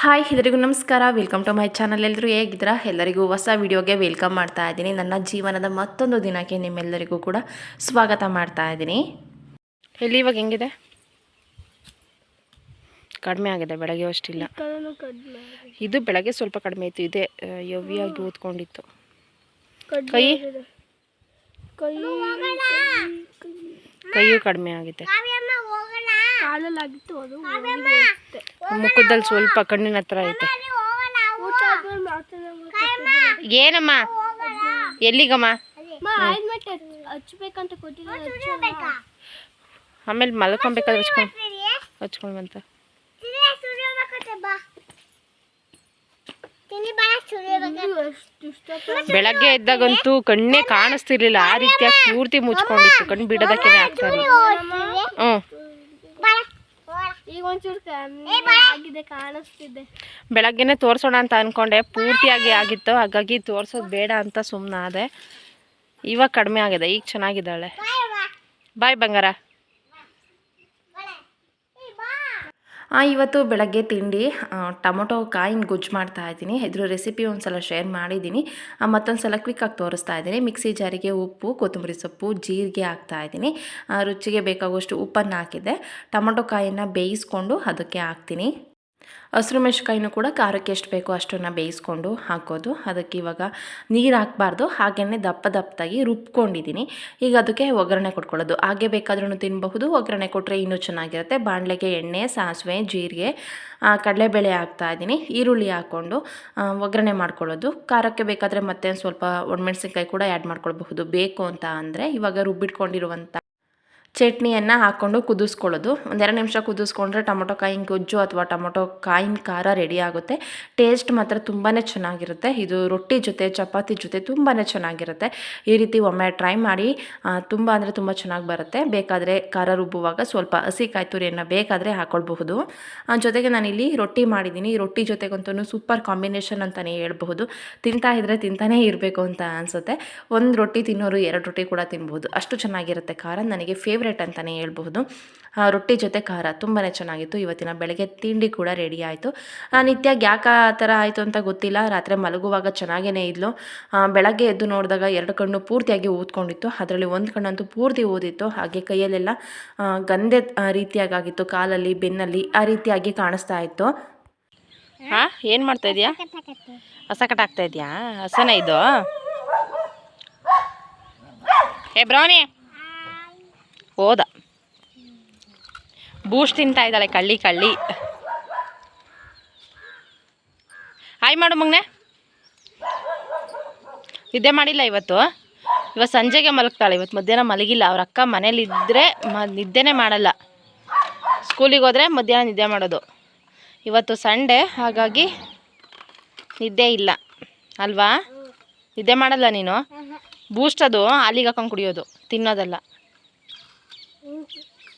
Hi ಎಲ್ಲರಿಗೂ ನಮಸ್ಕಾರ. Welcome to my channel ಎಲ್ಲರೂ ಹೇಗಿದ್ದೀರಾ? ಎಲ್ಲರಿಗೂ ಹೊಸ ವಿಡಿಯೋಗೆ ವೆಲ್ಕಮ್ ಮಾಡ್ತಾ ಇದ್ದೀನಿ. ನನ್ನ ಜೀವನದ ಮತ್ತೊಂದು ದಿನಕ್ಕೆ ನಿಮ್ಮೆಲ್ಲರಿಗೂ ಕೂಡ ಸ್ವಾಗತ ಮಾಡ್ತಾ ಇದ್ದೀನಿ. ಎಲ್ಲಿ ಇವಾಗ ಹೆಂಗಿದೆ? ಕಡಿಮೆ ಆಗಿದೆ ಬೆಳಗ್ಗೆ ಅಷ್ಟಿಲ್ಲ. ಇದು ಬೆಳಗ್ಗೆ ಸ್ವಲ್ಪ ಕಡಿಮೆ ಇತ್ತು. ಇದೆ ಯವಿಯಾಗಿ ಊದ್ಕೊಂಡಿತ್ತು. ಕೈ? ಕೈ ಕೈಯೂ ಕಡಿಮೆ ಆಗಿದೆ. ಕಾಲಲ್ಲಾಗಿತ್ತು ಅದು. ಮುಖದಲ್ಲಿ ಸ್ವಲ್ಪ ಕಣ್ಣಿನ ಹತ್ರ ಐತೆ. ಏನಮ್ಮ? ಎಲ್ಲಿಗಮ್ಮ? ಹಚ್ಬೇಕಂತ ಕೊಟ್ಟಿದ್ದಾರೆ. ಆಮೇಲೆ ಮಲ್ಕೊಬೇಕಾದ್ರೆ ಹಚ್ಕೊಂಡು ಹಚ್ಕೊಂಡ್ಬಂತ. ಬೆಳಗ್ಗೆ ಎದ್ದಾಗಂತೂ ಕಣ್ಣೇ ಕಾಣಿಸ್ತಿರ್ಲಿಲ್ಲ. ಆ ರೀತಿಯಾಗಿ ಪೂರ್ತಿ ಮುಚ್ಕೊಂಡಿತ್ತು. ಕಣ್ಣು ಬಿಡೋದಕ್ಕೆ ಆಗ್ತಾ ಇಲ್ಲ. ಹ್ಞೂ ಈಗ ಒಂಚೂರು ಆಗಿದೆ ಕಾಣಿಸ್ತಿದೆ. ಬೆಳಗ್ಗೆನೆ ತೋರಿಸೋಣ ಅಂತ ಅಂದ್ಕೊಂಡೆ ಪೂರ್ತಿಯಾಗಿ ಆಗಿತ್ತು. ಹಾಗಾಗಿ ತೋರಿಸೋದು ಬೇಡ ಅಂತ ಸುಮ್ಮನಾದೆ ಇವಾಗ ಕಡಿಮೆ ಆಗಿದೆ. ಈಗ ಚೆನ್ನಾಗಿದ್ದಾಳೆ. ಬಾಯ್ ಬಂಗಾರ ಆ, ಇವತ್ತು ಬೆಳಗ್ಗೆ ತಿಂಡಿ ಟೊಮೊಟೊ ಕಾಯಿನ ಗೊಜ್ಜು ಮಾಡ್ತಾ ಇದ್ದೀನಿ. ಇದ್ರ ರೆಸಿಪಿ ಒಂದು ಸಲ ಶೇರ್ ಮಾಡಿದ್ದೀನಿ ಮತ್ತೊಂದು ಸಲ ಕ್ವಿಕ್ಕಾಗಿ ತೋರಿಸ್ತಾ ಇದ್ದೀನಿ. ಮಿಕ್ಸಿ ಜಾರಿಗೆ ಉಪ್ಪು, ಕೊತ್ತಂಬರಿ ಸೊಪ್ಪು, ಜೀರಿಗೆ ಹಾಕ್ತಾ ಇದ್ದೀನಿ. ರುಚಿಗೆ ಬೇಕಾಗುವಷ್ಟು ಉಪ್ಪನ್ನು ಹಾಕಿದ್ದೆ. ಟೊಮೊಟೊ ಕಾಯಿನ ಬೇಯಿಸ್ಕೊಂಡು ಅದಕ್ಕೆ ಹಾಕ್ತೀನಿ. ಹಸಿರು ಮೆಣಸಿನ್ಕಾಯಿನೂ ಕೂಡ ಖಾರಕ್ಕೆ ಎಷ್ಟು ಬೇಕೋ ಅಷ್ಟನ್ನು ಬೇಯಿಸ್ಕೊಂಡು ಹಾಕೋದು. ಅದಕ್ಕೆ ಇವಾಗ ನೀರು ಹಾಕಬಾರ್ದು. ಹಾಗೆಯೇ ದಪ್ಪ ದಪ್ಪದಾಗಿ ರುಬ್ಕೊಂಡಿದ್ದೀನಿ. ಈಗ ಅದಕ್ಕೆ ಒಗ್ಗರಣೆ ಕೊಟ್ಕೊಳ್ಳೋದು. ಹಾಗೆ ಬೇಕಾದ್ರೂ ತಿನ್ನಬಹುದು ಒಗ್ಗರಣೆ ಕೊಟ್ಟರೆ ಇನ್ನೂ ಚೆನ್ನಾಗಿರುತ್ತೆ. ಬಾಣಲೆಗೆ ಎಣ್ಣೆ, ಸಾಸಿವೆ, ಜೀರಿಗೆ ಕಡಲೆಬೇಳೆ ಹಾಕ್ತಾ ಇದ್ದೀನಿ. ಈರುಳ್ಳಿ ಹಾಕ್ಕೊಂಡು ಒಗ್ಗರಣೆ ಮಾಡ್ಕೊಳ್ಳೋದು. ಖಾರಕ್ಕೆ ಬೇಕಾದರೆ ಮತ್ತೆ ಸ್ವಲ್ಪ ಒಣಮೆಣಸಿನ್ಕಾಯಿ ಕೂಡ ಆ್ಯಡ್ ಮಾಡ್ಕೊಳ್ಬಹುದು. ಬೇಕು ಅಂತ ಅಂದರೆ ಇವಾಗ ರುಬ್ಬಿಟ್ಕೊಂಡಿರುವಂಥ ಚಟ್ನಿಯನ್ನು ಹಾಕ್ಕೊಂಡು ಕುದಿಸ್ಕೊಳ್ಳೋದು. ಒಂದೆರಡು ನಿಮಿಷ ಕುದಿಸ್ಕೊಂಡ್ರೆ ಟೊಮೊಟೊ ಕಾಯಿನ ಗೊಜ್ಜು ಅಥವಾ ಟೊಮೊಟೊ ಕಾಯಿನ ಖಾರ ರೆಡಿ ಆಗುತ್ತೆ. ಟೇಸ್ಟ್ ಮಾತ್ರ ತುಂಬಾ ಚೆನ್ನಾಗಿರುತ್ತೆ. ಇದು ರೊಟ್ಟಿ ಜೊತೆ, ಚಪಾತಿ ಜೊತೆ ತುಂಬಾ ಚೆನ್ನಾಗಿರುತ್ತೆ. ಈ ರೀತಿ ಒಮ್ಮೆ ಟ್ರೈ ಮಾಡಿ ತುಂಬ ಅಂದರೆ ತುಂಬ ಚೆನ್ನಾಗಿ ಬರುತ್ತೆ. ಬೇಕಾದರೆ ಖಾರ ರುಬ್ಬುವಾಗ ಸ್ವಲ್ಪ ಹಸಿ ಕಾಯಿ ತುರಿಯನ್ನು ಬೇಕಾದರೆ ಹಾಕ್ಕೊಳ್ಬಹುದು ಜೊತೆಗೆ ನಾನಿಲ್ಲಿ ರೊಟ್ಟಿ ಮಾಡಿದ್ದೀನಿ ರೊಟ್ಟಿ ಜೊತೆಗಂತೂ ಸೂಪರ್ ಕಾಂಬಿನೇಷನ್ ಅಂತಲೇ ಹೇಳ್ಬಹುದು. ತಿಂತಾ ಇದ್ದರೆ ತಿಂತಾನೇ ಇರಬೇಕು ಅಂತ ಅನಿಸುತ್ತೆ. ಒಂದು ರೊಟ್ಟಿ ತಿನ್ನೋರು ಎರಡು ರೊಟ್ಟಿ ಕೂಡ ತಿನ್ಬೋದು ಅಷ್ಟು ಚೆನ್ನಾಗಿರುತ್ತೆ ಖಾರ. ನನಗೆ ಫೇವ್ರೇಟ್ ಅಂತಲೇ ಹೇಳ್ಬಹುದು. ರೊಟ್ಟಿ ಜೊತೆ ಖಾರ ತುಂಬಾ ಚೆನ್ನಾಗಿತ್ತು. ಇವತ್ತಿನ ಬೆಳಗ್ಗೆ ತಿಂಡಿ ಕೂಡ ರೆಡಿ ಆಯಿತು. ನಿತ್ಯ ಯಾಕೆ ಆ ಥರ ಆಯಿತು ಅಂತ ಗೊತ್ತಿಲ್ಲ. ರಾತ್ರಿ ಮಲಗುವಾಗ ಚೆನ್ನಾಗೇ ಇದ್ಲು. ಬೆಳಗ್ಗೆ ಎದ್ದು ನೋಡಿದಾಗ ಎರಡು ಕಣ್ಣು ಪೂರ್ತಿಯಾಗಿ ಊದ್ಕೊಂಡಿತ್ತು. ಅದರಲ್ಲಿ ಒಂದು ಕಣ್ಣಂತೂ ಪೂರ್ತಿ ಓದಿತ್ತು ಹಾಗೆ ಕೈಯಲ್ಲೆಲ್ಲ ಗಂಧೆ ರೀತಿಯಾಗಿತ್ತು ಕಾಲಲ್ಲಿ, ಬೆನ್ನಲ್ಲಿ ಆ ರೀತಿಯಾಗಿ ಕಾಣಿಸ್ತಾ ಇತ್ತು. ಹಾಂ, ಏನು ಮಾಡ್ತಾ ಇದೀಯಾ? ಹಸ ಕಟ್ಟಾಗ್ತಾ ಇದೆಯಾ? ಹಸನ ಇದು? Hey Brownie! ಹೋದ. ಬೂಸ್ಟ್ ತಿಂತಾ ಇದ್ದಾಳೆ ಕಳ್ಳಿ ಕಳ್ಳಿ. ಹಾಯ್ ಮಾಡು ಮಗ್ನೆ. ನಿದ್ದೆ ಮಾಡಿಲ್ಲ ಇವತ್ತು? ಇವತ್ತು ಸಂಜೆಗೆ ಮಲಗ್ತಾಳೆ ಇವತ್ತು ಮಧ್ಯಾಹ್ನ ಮಲಗಿಲ್ಲ. ಅವ್ರ ಅಕ್ಕ ಮನೇಲಿದ್ದರೆ ಮ ನಿದ್ದೆನೇ ಮಾಡಲ್ಲ. ಸ್ಕೂಲಿಗೆ ಹೋದರೆ ಮಧ್ಯಾಹ್ನ ನಿದ್ದೆ ಮಾಡೋದು. ಇವತ್ತು ಸಂಡೇ ಹಾಗಾಗಿ ನಿದ್ದೆ ಇಲ್ಲ. ಅಲ್ವಾ? ನಿದ್ದೆ ಮಾಡಲ್ಲ ನೀನು? ಬೂಸ್ಟ್ ಅದು ಹಾಲಿಗೆ ಹಾಕೊಂಡು ಕುಡಿಯೋದು ತಿನ್ನೋದಲ್ಲ ಇದು ಒಟ್ಟು ಏಕಾಯಿ ಕೊಟ್ಟ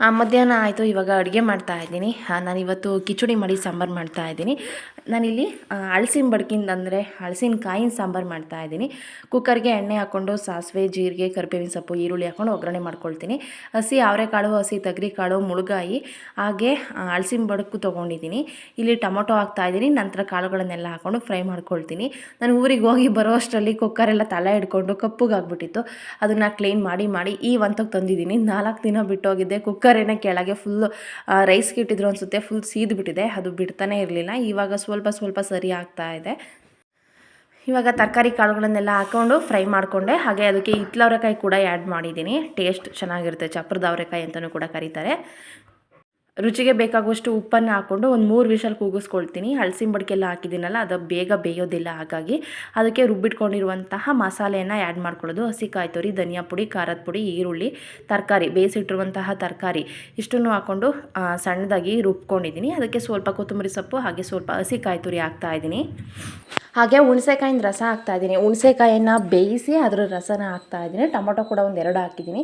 ಮಧ್ಯಾಹ್ನ ಆಯಿತು, ಇವಾಗ ಅಡುಗೆ ಮಾಡ್ತಾ ಇದ್ದೀನಿ. ನಾನು ಇವತ್ತು ಕಿಚಡಿ ಮಾಡಿ ಸಾಂಬಾರು ಮಾಡ್ತಾ ಇದ್ದೀನಿ. ನಾನಿಲ್ಲಿ ಹಳಸಿನ ಬಡ್ಕಿಂದ ಅಂದರೆ ಹಳಸಿನ ಕಾಯಿನ ಸಾಂಬಾರು ಮಾಡ್ತಾ ಇದ್ದೀನಿ. ಕುಕ್ಕರ್ಗೆ ಎಣ್ಣೆ ಹಾಕ್ಕೊಂಡು ಸಾಸಿವೆ, ಜೀರಿಗೆ, ಕರಿಬೇವಿನ ಸೊಪ್ಪು, ಈರುಳ್ಳಿ ಹಾಕ್ಕೊಂಡು ಒಗ್ಗರಣೆ ಮಾಡ್ಕೊಳ್ತೀನಿ. ಹಸಿ ಅವರೆಕಾಳು, ಹಸಿ ಕಾಳು ಮುಳುಗಾಯಿ, ಹಾಗೆ ಹಳಸಿನ ಬಡ್ಕು ತೊಗೊಂಡಿದ್ದೀನಿ. ಇಲ್ಲಿ ಟೊಮೊಟೊ ಹಾಕ್ತಾ ಇದ್ದೀನಿ. ನಂತರ ಕಾಳುಗಳನ್ನೆಲ್ಲ ಹಾಕ್ಕೊಂಡು ಫ್ರೈ ಮಾಡ್ಕೊಳ್ತೀನಿ. ನಾನು ಊರಿಗೆ ಹೋಗಿ ಬರೋ ಅಷ್ಟರಲ್ಲಿ ಕುಕ್ಕರೆಲ್ಲ ತಲೆ ಹಿಡ್ಕೊಂಡು ಕಪ್ಪುಗಾಗ್ಬಿಟ್ಟಿತ್ತು. ಅದನ್ನು ಕ್ಲೀನ್ ಮಾಡಿ ಮಾಡಿ ಈ ಒಂತಕ್ಕೆ ತಂದಿದ್ದೀನಿ. ನಾಲ್ಕು ದಿನ ಬಿಟ್ಟೋಗಿದ್ದೆ ಕುಕ್ಕರೇನೆ ಕೆಳಗೆ ಫುಲ್ ರೈಸ್ಗೆ ಇಟ್ಟಿದ್ರು ಅನಿಸುತ್ತೆ ಫುಲ್ ಸೀದ್ಬಿಟ್ಟಿದೆ. ಅದು ಬಿಡ್ತಾನೆ ಇರಲಿಲ್ಲ. ಇವಾಗ ಸ್ವಲ್ಪ ಸ್ವಲ್ಪ ಸರಿ ಆಗ್ತಾ ಇದೆ. ಇವಾಗ ತರಕಾರಿ ಕಾಳುಗಳನ್ನೆಲ್ಲ ಹಾಕ್ಕೊಂಡು ಫ್ರೈ ಮಾಡಿಕೊಂಡೆ. ಹಾಗೆ ಅದಕ್ಕೆ ಹಿತ್ಲ ಅವರೆಕಾಯಿ ಕೂಡ ಆ್ಯಡ್ ಮಾಡಿದ್ದೀನಿ. ಟೇಸ್ಟ್ ಚೆನ್ನಾಗಿರುತ್ತೆ. ಚಪ್ರದ ಅವರೆಕಾಯಿ ಅಂತಲೂ ಕೂಡ ಕರೀತಾರೆ. ರುಚಿಗೆ ಬೇಕಾಗುವಷ್ಟು ಉಪ್ಪನ್ನು ಹಾಕ್ಕೊಂಡು ಒಂದು ಮೂರು ವಿಷಲ್ ಕೂಗಿಸ್ಕೊಳ್ತೀನಿ. ಹಳಸಿನ ಬಡ್ಕೆಲ್ಲ ಹಾಕಿದ್ದೀನಲ್ಲ, ಅದು ಬೇಗ ಬೇಯೋದಿಲ್ಲ, ಹಾಗಾಗಿ ಅದಕ್ಕೆ ರುಬ್ಬಿಟ್ಕೊಂಡಿರುವಂತಹ ಮಸಾಲೆಯನ್ನು ಆ್ಯಡ್ ಮಾಡ್ಕೊಳ್ಳೋದು. ಹಸಿ ಕಾಯಿ ತುರಿ, ಧನಿಯಾ ಪುಡಿ, ಖಾರದ ಪುಡಿ, ಈರುಳ್ಳಿ, ತರಕಾರಿ, ಬೇಯಿಸಿಟ್ಟಿರುವಂತಹ ತರಕಾರಿ, ಇಷ್ಟನ್ನು ಹಾಕ್ಕೊಂಡು ಸಣ್ಣದಾಗಿ ರುಬ್ಕೊಂಡಿದ್ದೀನಿ. ಅದಕ್ಕೆ ಸ್ವಲ್ಪ ಕೊತ್ತಂಬರಿ ಸೊಪ್ಪು ಹಾಗೆ ಸ್ವಲ್ಪ ಹಸಿ ಕಾಯಿ ತುರಿ ಹಾಕ್ತಾ ಇದ್ದೀನಿ. ಹಾಗೆ ಹುಣ್ಸೆಕಾಯಿನ ರಸ ಹಾಕ್ತಾ ಇದ್ದೀನಿ. ಹುಣಸೆಕಾಯನ್ನು ಬೇಯಿಸಿ ಅದರ ರಸನ ಹಾಕ್ತಾ ಇದ್ದೀನಿ. ಟೊಮೊಟೊ ಕೂಡ ಒಂದು ಎರಡು ಹಾಕಿದ್ದೀನಿ.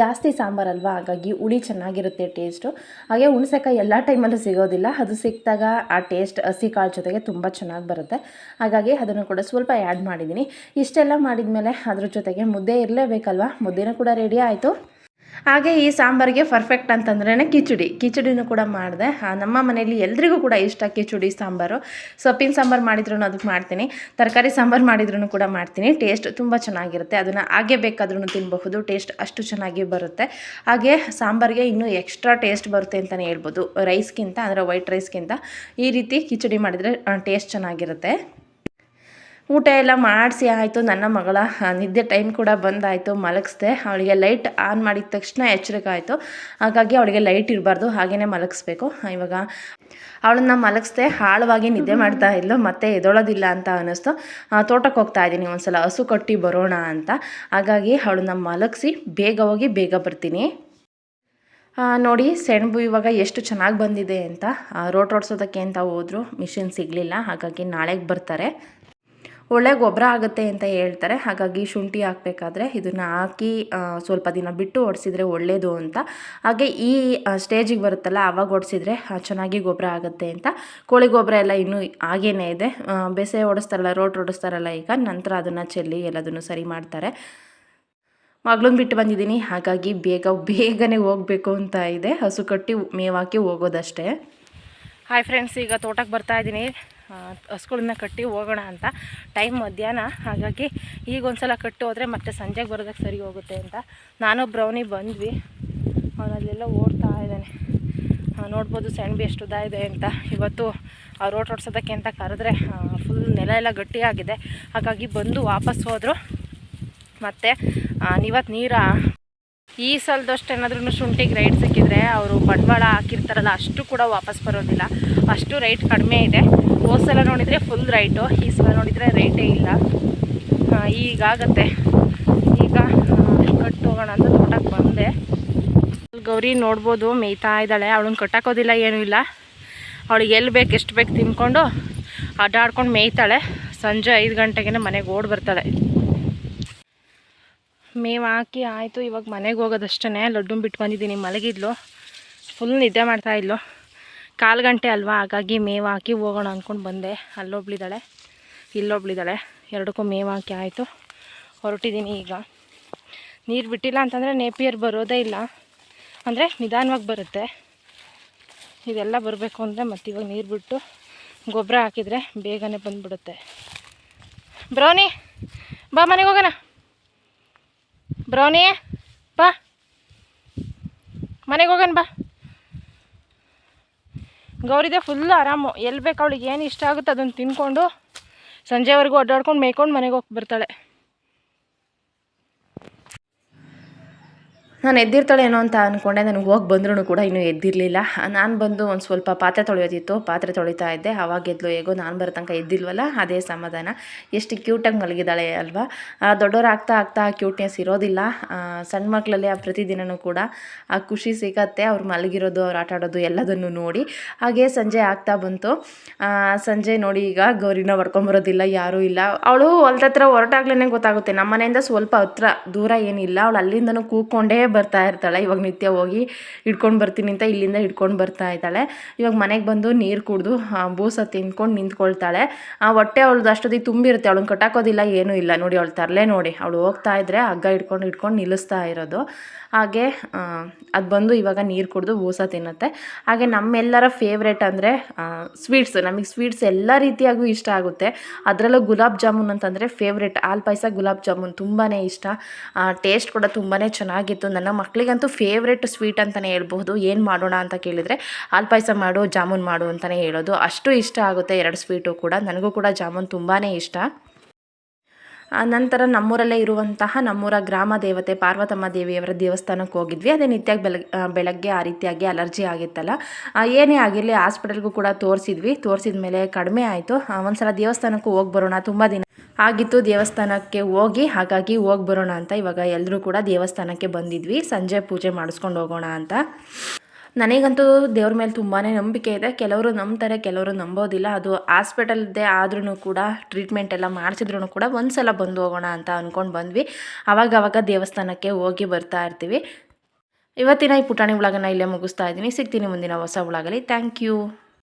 ಜಾಸ್ತಿ ಸಾಂಬಾರಲ್ವಾ ಹಾಗಾಗಿ ಹುಳಿ ಚೆನ್ನಾಗಿರುತ್ತೆ ಟೇಸ್ಟು ಹಾಗೆ ಹುಣಸೆಕಾಯಿ ಎಲ್ಲ ಟೈಮಲ್ಲೂ ಸಿಗೋದಿಲ್ಲ. ಅದು ಸಿಕ್ಕಿದಾಗ ಆ ಟೇಸ್ಟ್ ಹಸಿ ಕಾಳು ಜೊತೆಗೆ ತುಂಬ ಚೆನ್ನಾಗಿ ಬರುತ್ತೆ. ಹಾಗಾಗಿ ಅದನ್ನು ಕೂಡ ಸ್ವಲ್ಪ ಆ್ಯಡ್ ಮಾಡಿದ್ದೀನಿ. ಇಷ್ಟೆಲ್ಲ ಮಾಡಿದ ಮೇಲೆ ಅದ್ರ ಜೊತೆಗೆ ಮುದ್ದೆ ಇರಲೇಬೇಕಲ್ವಾ? ಮುದ್ದೆನೂ ಕೂಡ ರೆಡಿ ಆಯಿತು. ಹಾಗೆ ಈ ಸಾಂಬಾರಿಗೆ ಪರ್ಫೆಕ್ಟ್ ಅಂತಂದ್ರೇ ಕಿಚಡಿ. ಕಿಚಡಿನೂ ಕೂಡ ಮಾಡಿದೆ. ನಮ್ಮ ಮನೆಯಲ್ಲಿ ಎಲ್ರಿಗೂ ಕೂಡ ಇಷ್ಟ ಕಿಚಡಿ ಸಾಂಬಾರು. ಸೊಪ್ಪಿನ ಸಾಂಬಾರು ಮಾಡಿದ್ರೂ ಅದಕ್ಕೆ ಮಾಡ್ತೀನಿ. ತರಕಾರಿ ಸಾಂಬಾರು ಮಾಡಿದ್ರೂ ಕೂಡ ಮಾಡ್ತೀನಿ. ಟೇಸ್ಟ್ ತುಂಬ ಚೆನ್ನಾಗಿರುತ್ತೆ. ಅದನ್ನು ಹಾಗೆ ಬೇಕಾದ್ರೂ ತಿನ್ನಬಹುದು ಟೇಸ್ಟ್ ಅಷ್ಟು ಚೆನ್ನಾಗಿ ಬರುತ್ತೆ. ಹಾಗೆ ಸಾಂಬಾರಿಗೆ ಇನ್ನೂ ಎಕ್ಸ್ಟ್ರಾ ಟೇಸ್ಟ್ ಬರುತ್ತೆ ಅಂತಲೇ ಹೇಳ್ಬೋದು. ರೈಸ್ಗಿಂತ ಅಂದರೆ ವೈಟ್ ರೈಸ್ಗಿಂತ ಈ ರೀತಿ ಕಿಚಡಿ ಮಾಡಿದರೆ ಟೇಸ್ಟ್ ಚೆನ್ನಾಗಿರುತ್ತೆ. ಊಟ ಎಲ್ಲ ಮಾಡಿಸಿ ಆಯಿತು. ನನ್ನ ಮಗಳ ನಿದ್ದೆ ಟೈಮ್ ಕೂಡ ಬಂದಾಯಿತು, ಮಲಗಿಸ್ದೆ. ಅವಳಿಗೆ ಲೈಟ್ ಆನ್ ಮಾಡಿದ ತಕ್ಷಣ ಎಚ್ಚರಿಕೆ ಆಯಿತು. ಹಾಗಾಗಿ ಅವಳಿಗೆ ಲೈಟ್ ಇರಬಾರ್ದು ಹಾಗೆಯೇ ಮಲಗಿಸ್ಬೇಕು. ಇವಾಗ ಅವಳನ್ನ ಮಲಗಿಸ್ದೆ, ಆಳವಾಗಿ ನಿದ್ದೆ ಮಾಡ್ತಾ ಇದ್ಲು, ಮತ್ತೆ ಎದೊಳೋದಿಲ್ಲ ಅಂತ ಅನ್ನಿಸ್ತು ತೋಟಕ್ಕೆ ಹೋಗ್ತಾ ಇದ್ದೀನಿ ಒಂದ್ಸಲ, ಹಸು ಕಟ್ಟಿ ಬರೋಣ ಅಂತ. ಹಾಗಾಗಿ ಅವಳನ್ನ ಮಲಗಿಸಿ, ಬೇಗ ಹೋಗಿ ಬೇಗ ಬರ್ತೀನಿ. ನೋಡಿ, ಸೆಣಬು ಇವಾಗ ಎಷ್ಟು ಚೆನ್ನಾಗಿ ಬಂದಿದೆ ಅಂತ. ರೋಟ್ ಓಡಿಸೋದಕ್ಕೆ ಅಂತ ಹೋದ್ರು, ಮಿಷಿನ್ ಸಿಗಲಿಲ್ಲ. ಹಾಗಾಗಿ ನಾಳೆಗೆ ಬರ್ತಾರೆ. ಒಳ್ಳೆ ಗೊಬ್ಬರ ಆಗುತ್ತೆ ಅಂತ ಹೇಳ್ತಾರೆ. ಹಾಗಾಗಿ ಶುಂಠಿ ಹಾಕಬೇಕಾದ್ರೆ ಇದನ್ನು ಹಾಕಿ ಸ್ವಲ್ಪ ದಿನ ಬಿಟ್ಟು ಒಡಿಸಿದ್ರೆ ಒಳ್ಳೆಯದು ಅಂತ. ಹಾಗೆ ಈ ಸ್ಟೇಜಿಗೆ ಬರುತ್ತಲ್ಲ ಆವಾಗ ಒಡಿಸಿದ್ರೆ ಚೆನ್ನಾಗಿ ಗೊಬ್ಬರ ಆಗುತ್ತೆ ಅಂತ. ಕೋಳಿ ಗೊಬ್ಬರ ಎಲ್ಲ ಇನ್ನೂ ಹಾಗೇನೇ ಇದೆ. ಬೇಸೆ ಓಡಿಸ್ತಾರಲ್ಲ ರೋಟ್ ಓಡಿಸ್ತಾರಲ್ಲ ಈಗ, ನಂತರ ಅದನ್ನು ಚೆಲ್ಲಿ ಎಲ್ಲದನ್ನು ಸರಿ ಮಾಡ್ತಾರೆ. ಮಗಳನ್ನ ಬಿಟ್ಟು ಬಂದಿದ್ದೀನಿ, ಹಾಗಾಗಿ ಬೇಗ, ಬೇಗನೆ ಹೋಗಬೇಕು ಅಂತ ಇದೆ. ಹಸು ಕಟ್ಟಿ ಮೇವಾಕಿ ಹೋಗೋದಷ್ಟೇ. ಹಾಯ್ ಫ್ರೆಂಡ್ಸ್ ಈಗ ತೋಟಕ್ಕೆ ಬರ್ತಾ ಇದ್ದೀನಿ. ಹಸುಗಳನ್ನ ಕಟ್ಟಿ ಹೋಗೋಣ ಅಂತ ಟೈಮ್ ಮಧ್ಯಾಹ್ನ. ಹಾಗಾಗಿ ಈಗ ಒಂದ್ಸಲ ಕಟ್ಟಿ ಹೋದರೆ ಮತ್ತೆ ಸಂಜೆಗೆ ಬರೋದಕ್ಕೆ ಸರಿ ಹೋಗುತ್ತೆ ಅಂತ. ನಾನು ಬ್ರೌನಿ ಬಂದ್ವಿ. ಅವನಲ್ಲೆಲ್ಲ ಓಡ್ತಾ ಇದ್ದಾನೆ. ನೋಡ್ಬೋದು ಸೆಣಬಿ ಎಷ್ಟು ಉದ್ದ ಇದೆ ಅಂತ. ಇವತ್ತು ಆ ರೋಟ್ ಓಡಿಸೋದಕ್ಕೆ ಅಂತ ಕರೆದ್ರೆ ಫುಲ್ ನೆಲ ಎಲ್ಲ ಗಟ್ಟಿಯಾಗಿದೆ. ಹಾಗಾಗಿ ಬಂದು ವಾಪಸ್ ಹೋದರು. ಮತ್ತು ನೀವತ್ತು ನೀರ? ಈ ಸಲದಷ್ಟು ಏನಾದ್ರೂ ಶುಂಠಿಗೆ ರೈಟ್ ಸಿಕ್ಕಿದ್ರೆ ಅವರು ಬಂಡವಾಳ ಹಾಕಿರ್ತಾರಲ್ಲ, ಅಷ್ಟು ಕೂಡ ವಾಪಸ್ ಬರೋದಿಲ್ಲ. ಅಷ್ಟು ರೈಟ್ ಕಡಿಮೆ ಇದೆ. ಹೋದ ಸಲ ನೋಡಿದರೆ ಫುಲ್ ರೈಟು ಈ ಸಲ ನೋಡಿದರೆ ರೈಟೇ ಇಲ್ಲ. ಈಗಾಗತ್ತೆ ಈಗ ಕಟ್ಟೋಗೋಣ ಅಂತ ತೋಟಕ್ಕೆ ಬಂದೆ. ಗೌರಿ ನೋಡ್ಬೋದು, ಮೇಯ್ತಾ ಇದ್ದಾಳೆ. ಅವಳನ್ನ ಕಟ್ಟಾಕೋದಿಲ್ಲ, ಏನೂ ಇಲ್ಲ. ಅವಳಿಗೆ ಎಲ್ಲಿ ಬೇಕು, ಎಷ್ಟು ಬೇಕು ತಿನ್ಕೊಂಡು ಅಡ್ಡಾಡ್ಕೊಂಡು ಮೇಯ್ತಾಳೆ. ಸಂಜೆ ಐದು ಗಂಟೆಗೆ ಮನೆಗೆ ಓಡಿ ಬರ್ತಾಳೆ. ಮೇವು ಹಾಕಿ ಆಯಿತು. ಇವಾಗ ಮನೆಗೆ ಹೋಗೋದಷ್ಟೇ ಲಡ್ಡು ಬಿಟ್ಟು ಬಂದಿದ್ದೀನಿ, ಮಲಗಿದ್ಲು. ಫುಲ್ ನಿದ್ದೆ ಮಾಡ್ತಾ ಇದ್ಲು. ಕಾಲು ಗಂಟೆ ಅಲ್ವಾ? ಹಾಗಾಗಿ ಮೇವು ಹಾಕಿ ಹೋಗೋಣ ಅಂದ್ಕೊಂಡು ಬಂದೆ. ಅಲ್ಲೊಬ್ಳಿದ್ದಾಳೆ. ಇಲ್ಲೊಬ್ಳಿದ್ದಾಳೆ. ಎರಡಕ್ಕೂ ಮೇವು ಹಾಕಿ ಆಯಿತು. ಹೊರಟಿದ್ದೀನಿ ಈಗ. ನೀರು ಬಿಟ್ಟಿಲ್ಲ ಅಂತಂದರೆ ನೇಪಿಯರ್ ಬರೋದೇ ಇಲ್ಲ. ಅಂದರೆ ನಿಧಾನವಾಗಿ ಬರುತ್ತೆ. ಇದೆಲ್ಲ ಬರಬೇಕು ಅಂದರೆ ಮತ್ತೆ ಇವಾಗ ನೀರು ಬಿಟ್ಟು ಗೊಬ್ಬರ ಹಾಕಿದರೆ ಬೇಗನೆ ಬಂದುಬಿಡುತ್ತೆ. ಬ್ರೌನಿ, ಬಾ ಮನೆಗೆ ಹೋಗೋಣ. ಬ್ರೌನಿ, ಬಾ. ಮನೆಗೆ ಹೋಗೋಣ, ಬಾ. ಗೌರಿದೆ ಫುಲ್ ಆರಾಮು. ಎಲ್ಲಿ ಬೇಕು ಅವಳಿಗೆ ಏನು ಇಷ್ಟ ಆಗುತ್ತೆ ಅದನ್ನು ತಿನ್ಕೊಂಡು ಸಂಜೆವರೆಗೂ ಅಡ್ಡಾಡ್ಕೊಂಡು ಮೇಯ್ಕೊಂಡು ಮನೆಗೆ ಹೋಗಿ ಬರ್ತಾಳೆ. ನಾನು ಎದ್ದಿರ್ತಾಳೇನೋ ಅಂತ ಅಂದ್ಕೊಂಡೆ ನನಗೆ ಹೋಗಿ ಬಂದ್ರೂ ಕೂಡ ಇನ್ನೂ ಎದ್ದಿರಲಿಲ್ಲ. ನಾನು ಬಂದು ಒಂದು ಸ್ವಲ್ಪ ಪಾತ್ರೆ ತೊಳೆಯೋದಿತ್ತು, ಪಾತ್ರೆ ತೊಳಿತಾ ಇದ್ದೆ. ಅವಾಗ ಎದ್ಲು, ಹೇಗೋ ನಾನು ಬರೋ ತನಕ ಎದ್ದಿಲ್ವಲ್ಲ, ಅದೇ ಸಮಾಧಾನ. ಎಷ್ಟು ಕ್ಯೂಟಾಗಿ ಮಲಗಿದ್ದಾಳೆ ಅಲ್ವಾ? ದೊಡ್ಡವ್ರು ಆಗ್ತಾ ಆ ಕ್ಯೂಟ್ನೆಸ್ ಇರೋದಿಲ್ಲ. ಸಣ್ಣ ಮಕ್ಕಳಲ್ಲಿ ಆ ಪ್ರತಿದಿನವೂ ಕೂಡ ಆ ಖುಷಿ ಸಿಗತ್ತೆ. ಅವ್ರು ಮಲಗಿರೋದು, ಅವ್ರು ಆಟ ಆಡೋದು ಎಲ್ಲದನ್ನು ನೋಡಿ. ಹಾಗೆ ಸಂಜೆ ಆಗ್ತಾ ಬಂತು. ಸಂಜೆ ನೋಡಿ ಈಗ ಗೌರಿನ ಹೊಡ್ಕೊಂಬರೋದಿಲ್ಲ ಯಾರೂ ಇಲ್ಲ. ಅವಳು ಹೊಲ್ದ ಹತ್ರ ಹೊರಟಾಗ್ಲೇ ಗೊತ್ತಾಗುತ್ತೆ. ನಮ್ಮ ಮನೆಯಿಂದ ಸ್ವಲ್ಪ ಹತ್ರ, ದೂರ ಏನಿಲ್ಲ. ಅವಳು ಅಲ್ಲಿಂದನೂ ಕೂಕೊಂಡೇ ಬರ್ತಾ ಇರ್ತಾಳೆ. ಇವಾಗ ನಿತ್ಯ ಹೋಗಿ ಹಿಡ್ಕೊಂಡು ಬರ್ತೀನಿ ಅಂತ ಇಲ್ಲಿಂದ ಹಿಡ್ಕೊಂಡು ಬರ್ತಾ ಇದ್ದಾಳೆ. ಇವಾಗ ಮನೆಗೆ ಬಂದು ನೀರು ಕುಡಿದು ಬೂಸ ತಿನ್ಕೊಂಡು ನಿಂತ್ಕೊಳ್ತಾಳೆ. ಆ ಹೊಟ್ಟೆ ಅವಳದು ಅಷ್ಟೊತ್ತಿಗೆ ತುಂಬಿರುತ್ತೆ. ಅವಳನ್ನ ಕಟ್ಟಾಕೋದಿಲ್ಲ ಏನೂ ಇಲ್ಲ. ನೋಡಿ ಅವಳು ತರಲೆ ನೋಡಿ. ಅವಳು ಹೋಗ್ತಾ ಇದ್ರೆ ಹಗ್ಗ ಹಿಡ್ಕೊಂಡು ಹಿಡ್ಕೊಂಡು ನಿಲ್ಲಿಸ್ತಾ ಇರೋದು. ಹಾಗೆ ಅದು ಬಂದು ಇವಾಗ ನೀರು ಕುಡಿದು ಬೂಸ ತಿನ್ನುತ್ತೆ. ಹಾಗೆ ನಮ್ಮೆಲ್ಲರ ಫೇವ್ರೇಟ್ ಅಂದರೆ ಸ್ವೀಟ್ಸ್ ನಮಗೆ ಸ್ವೀಟ್ಸ್ ಎಲ್ಲ ರೀತಿಯಾಗೂ ಇಷ್ಟ ಆಗುತ್ತೆ. ಅದರಲ್ಲೂ ಗುಲಾಬ್ ಜಾಮೂನ್ ಅಂತಂದರೆ ಫೇವ್ರೇಟ್ ಹಾಲು ಪಾಯಸ ಗುಲಾಬ್ ಜಾಮೂನ್ ತುಂಬಾ ಇಷ್ಟ. ಟೇಸ್ಟ್ ಕೂಡ ತುಂಬಾ ಚೆನ್ನಾಗಿತ್ತು. ನನ್ನ ಮಕ್ಕಳಿಗಂತೂ ಫೇವ್ರೆಟ್ ಸ್ವೀಟ್ ಅಂತಲೇ ಹೇಳ್ಬೋದು ಏನು ಮಾಡೋಣ ಅಂತ ಕೇಳಿದರೆ, ಹಾಲು ಪಾಯಸ ಮಾಡು, ಜಾಮೂನ್ ಮಾಡು ಅಂತಲೇ ಹೇಳೋದು. ಅಷ್ಟು ಇಷ್ಟ ಆಗುತ್ತೆ ಎರಡು ಸ್ವೀಟು ಕೂಡ. ನನಗೂ ಕೂಡ ಜಾಮೂನ್ ತುಂಬಾ ಇಷ್ಟ. ಆ ನಂತರ ನಮ್ಮೂರಲ್ಲೇ ಇರುವಂತಹ ನಮ್ಮೂರ ಗ್ರಾಮ ದೇವತೆ ಪಾರ್ವತಮ್ಮ ದೇವಿಯವರ ದೇವಸ್ಥಾನಕ್ಕೆ ಹೋಗಿದ್ವಿ. ಅದೇ ನಿತ್ಯ ಬೆಳಗ್ಗೆ ಆ ರೀತಿಯಾಗಿ ಅಲರ್ಜಿ ಆಗಿತ್ತಲ್ಲ. ಏನೇ ಆಗಿರಲಿ ಹಾಸ್ಪಿಟಲ್ಗೂ ಕೂಡ ತೋರಿಸಿದ್ವಿ. ತೋರಿಸಿದ ಮೇಲೆ ಕಡಿಮೆ ಆಯಿತು. ಒಂದು ಸಲ ದೇವಸ್ಥಾನಕ್ಕೂ ಹೋಗಿ ಬರೋಣ. ತುಂಬ ದಿನ ಆಗಿತ್ತು ದೇವಸ್ಥಾನಕ್ಕೆ ಹೋಗಿ, ಹಾಗಾಗಿ ಹೋಗಿ ಬರೋಣ ಅಂತ ಇವಾಗ ಎಲ್ಲರೂ ಕೂಡ ದೇವಸ್ಥಾನಕ್ಕೆ ಬಂದಿದ್ವಿ. ಸಂಜೆ ಪೂಜೆ ಮಾಡಿಸ್ಕೊಂಡು ಹೋಗೋಣ ಅಂತ. ನನಗಂತೂ ದೇವ್ರ ಮೇಲೆ ತುಂಬಾ ನಂಬಿಕೆ ಇದೆ. ಕೆಲವರು ನಂಬ್ತಾರೆ, ಕೆಲವರು ನಂಬೋದಿಲ್ಲ. ಅದು ಹಾಸ್ಪಿಟಲ್ದೇ ಆದ್ರೂ ಕೂಡ, ಟ್ರೀಟ್ಮೆಂಟ್ ಎಲ್ಲ ಮಾಡಿಸಿದ್ರು ಕೂಡ ಒಂದು ಸಲ ಬಂದು ಹೋಗೋಣ ಅಂತ ಅಂದ್ಕೊಂಡು ಬಂದ್ವಿ. ಆವಾಗವಾಗ ಅವಾಗ ದೇವಸ್ಥಾನಕ್ಕೆ ಹೋಗಿ ಬರ್ತಾ ಇರ್ತೀವಿ. ಇವತ್ತಿನ ಈ ಪುಟಾಣಿ ಉಳಗನ್ನ ಇಲ್ಲೇ ಮುಗಿಸ್ತಾ ಇದ್ದೀನಿ. ಸಿಗ್ತೀನಿ ಮುಂದಿನ ಹೊಸ ಒಳಗಲಿ ಥ್ಯಾಂಕ್ ಯು.